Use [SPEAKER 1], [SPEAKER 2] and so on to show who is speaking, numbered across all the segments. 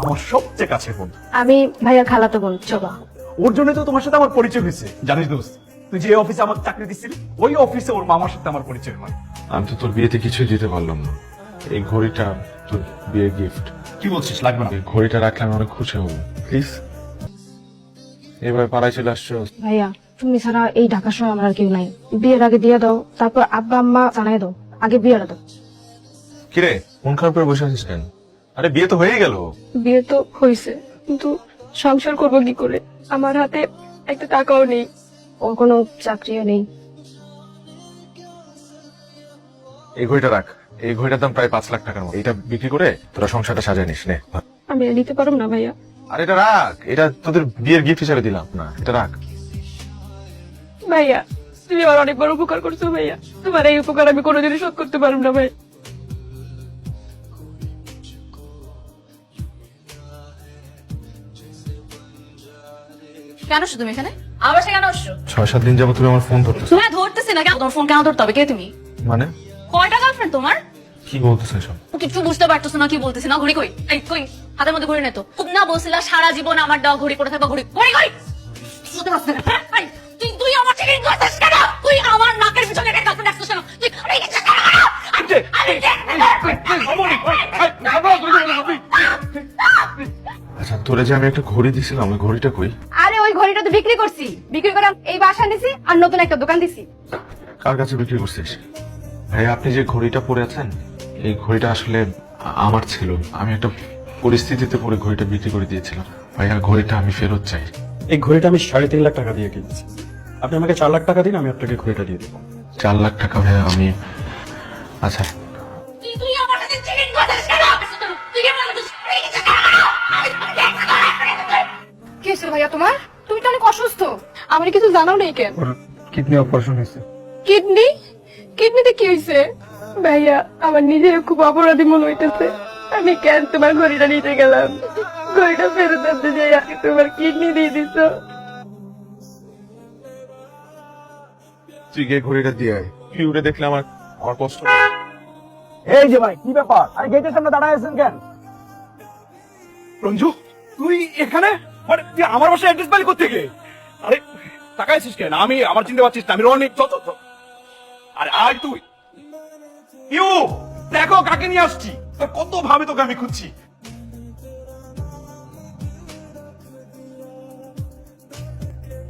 [SPEAKER 1] আমার সবচেয়ে কাছের বন্ধু।
[SPEAKER 2] আমি ভাইয়া খালাতো বোন চবা
[SPEAKER 1] ওর জন্য তো তোমার সাথে আমার পরিচয় হয়েছে জানিস দোস্ত। তুই যে অফিসে আমার চাকরি দিচ্ছিলি ওই অফিসে ওর মামার সাথে আমার পরিচয় হয়।
[SPEAKER 3] আমি তো তোর বিয়েতে কিছুই দিতে পারলাম না। এই ঘড়িটা তোর বিয়ের গিফট
[SPEAKER 1] কি বলছিস লাগবে না।
[SPEAKER 3] এই ঘড়িটা রাখলে আমি অনেক খুশি হব। প্লিজ এবার পাড়ায় চলে আসছো?
[SPEAKER 2] ভাইয়া তুমি ছাড়া এই ঢাকার সময় আমার আর কেউ নাই। বিয়ের আগে দিয়ে দাও তারপর আব্বা আম্মা জানাই দাও। আগে বিয়েটা দাও।
[SPEAKER 3] কিরে মন খারাপ করে বসে আছিস কেন? আরে বিয়ে তো হয়ে গেল।
[SPEAKER 2] বিয়ে তো হয়েছে কিন্তু সংসার করব কি করে? আমার হাতে একটা টাকাও নেই ওর কোনো চাকরিও নেই।
[SPEAKER 3] এই ঘড়িটা রাখ এই ঘড়িটার দাম প্রায় পাঁচ লাখ টাকার মতো। এটা বিক্রি করে তোরা সংসারটা সাজিয়ে নিস নে।
[SPEAKER 2] আমি নিতে পারব না ভাইয়া।
[SPEAKER 3] আর এটা রাখ এটা তোদের বিয়ের গিফট হিসেবে দিলাম না এটা রাখ।
[SPEAKER 2] ভাইয়া তুমি আমার অনেক বড় উপকার করছ ভাইয়া। তোমার এই উপকার আমি কোনোদিনই শোধ করতে পারব না ভাই
[SPEAKER 4] কেন আসছো তুমি এখানে আমার বাসায় কেন আসছো
[SPEAKER 3] ছয় সাত দিন যাব তুমি আমার ফোন ধরতেছ
[SPEAKER 4] তুমি ধরতেছি না কেন তোমার ফোন কেন ধরতে হবে কে তুমি
[SPEAKER 3] মানে
[SPEAKER 4] কয়টা গার্লফ্রেন্ড তোমার
[SPEAKER 3] কি বলতেছ
[SPEAKER 4] কিছু বুঝতে পারতেছো না কি বলতেছি না ঘড়ি কই এই কই হাতের মধ্যে ঘড়ি নেতো খুব না বলছিলা সারা জীবন আমার দেওয়া ঘড়ি পড়ে থাকবা ঘড়ি ঘড়ি বুঝতে না। তুই তুই আমার থেকে করছিস কেন তুই আমার নাকের পিছনে একটা গার্লফ্রেন্ড রাখছিস কেন তুই কেন? আমি-
[SPEAKER 3] আচ্ছা তোরে যে আমি একটা ঘড়ি দিছিলাম ওই ঘড়িটা কই
[SPEAKER 5] ঘড়িটা তো বিক্রি করছি। বিক্রি করে এই বাসা নিছি আর নতুন একটা দোকান দিছি।
[SPEAKER 3] কার কাছে বিক্রি করছিস? ভাই আপনি যে ঘড়িটা পরে আছেন এই ঘড়িটা আসলে আমার ছিল। আমি একটা পরিস্থিতিতে পরে ঘড়িটা বিক্রি করে দিয়েছিলাম। ভাইয়া ঘড়িটা আমি ফেরত চাই।
[SPEAKER 6] এই ঘড়িটা আমি সাড়ে তিন লাখ টাকা দিয়ে কিনেছি। আপনি আমাকে চার লাখ টাকা দিন আমি আপনাকে ঘড়িটা দিয়ে দেবো।
[SPEAKER 3] চার লাখ টাকা ভাইয়া আমি আচ্ছা।
[SPEAKER 4] কি আমার সাথে ঘড়ি নিচ্ছিস কেন?
[SPEAKER 5] কি হয়েছে ভাইয়া তোমার? তুমি অনেক অসুস্থ।
[SPEAKER 2] আমার কিছু জানাও নেই কেন?
[SPEAKER 6] কিডনি অপারেশন হয়েছে।
[SPEAKER 2] কিডনি? কিডনিতে কি হয়েছে? ভাইয়া আমার নিজের খুব অপরাধী মনে হইতেছে। আমি কেন তোমার ঘড়িটা নিতে গেলাম? ঘড়িটা ফেরত আনতে যাই আগে তোমার কিডনি দিয়ে দিছো
[SPEAKER 3] তুই গিয়ে ঘড়িটা দিয়ে আয়। তুই উঠে দেখলে আমার আমার কষ্ট হয়।
[SPEAKER 1] এই যে ভাই কি ব্যাপার? আরে গেটের সামনে দাঁড়ায় আছেন কেন? রঞ্জু তুই এখানে? তুই আমার বাসায় অ্যাড্রেস করতে গিয়ে আরে তাকাইছিস কেন? আমি আমার চিনতে পারছিস না আমি রনি। চল চল চল। আরে আয় তুই। ইউ দেখো কাকে নিয়ে আসছি। তোর কত ভাবে তোকে আমি খুঁজছি।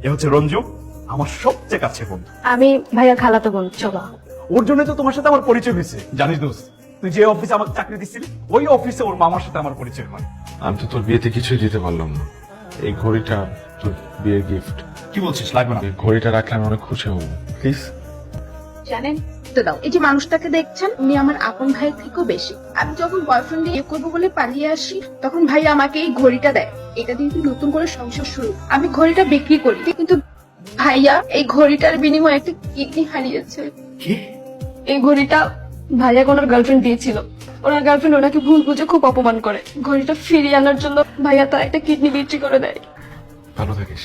[SPEAKER 1] এ হচ্ছে রঞ্জু আমার সবচেয়ে কাছে বন্ধু।
[SPEAKER 2] আমি ভাইয়া খালাতো বোন চবা
[SPEAKER 1] ওর জন্য তো তোমার সাথে আমার পরিচয় হয়েছে। জানিস দোস্ত তুই যে অফিসে আমাকে চাকরি দিচ্ছিলি ওই অফিসে ওর মামার সাথে আমার পরিচয় হয়।
[SPEAKER 3] আমি তো তোর বিয়েতে কিছুই দিতে পারলাম না। এই ঘড়িটা তোর বিয়ের গিফট
[SPEAKER 1] কি বলছিস? লাগবে না।
[SPEAKER 3] এই ঘড়িটা রাখলে আমি অনেক খুশি হব। প্লিজ
[SPEAKER 7] জানেন তো দাও এই যে মানুষটাকে দেখছেন উনি আমার আপন ভাইয়ের থেকেও বেশি। আমি যখন বয়ফ্রেন্ড বিয়ে করব বলে পালিয়ে আসি তখন ভাই আমাকে এই ঘড়িটা দেয়। এটা দিয়ে তুই নতুন করে সংসার শুরু। আমি ঘড়িটা বিক্রি করি কিন্তু ভাইয়া এই ঘড়িটার বিনিময়ে একটা কিডনি হারিয়েছে।
[SPEAKER 2] এই ঘড়িটা ভাইয়া ওনার গার্লফ্রেন্ড দিয়েছিল। ওনার গার্লফ্রেন্ড ওনাকে ভুল বুঝে খুব অপমান করে। ঘড়িটা ফিরিয়ে আনার জন্য ভাইয়া তার একটা কিডনি বিক্রি করে দেয়।
[SPEAKER 3] ভালো থাকিস।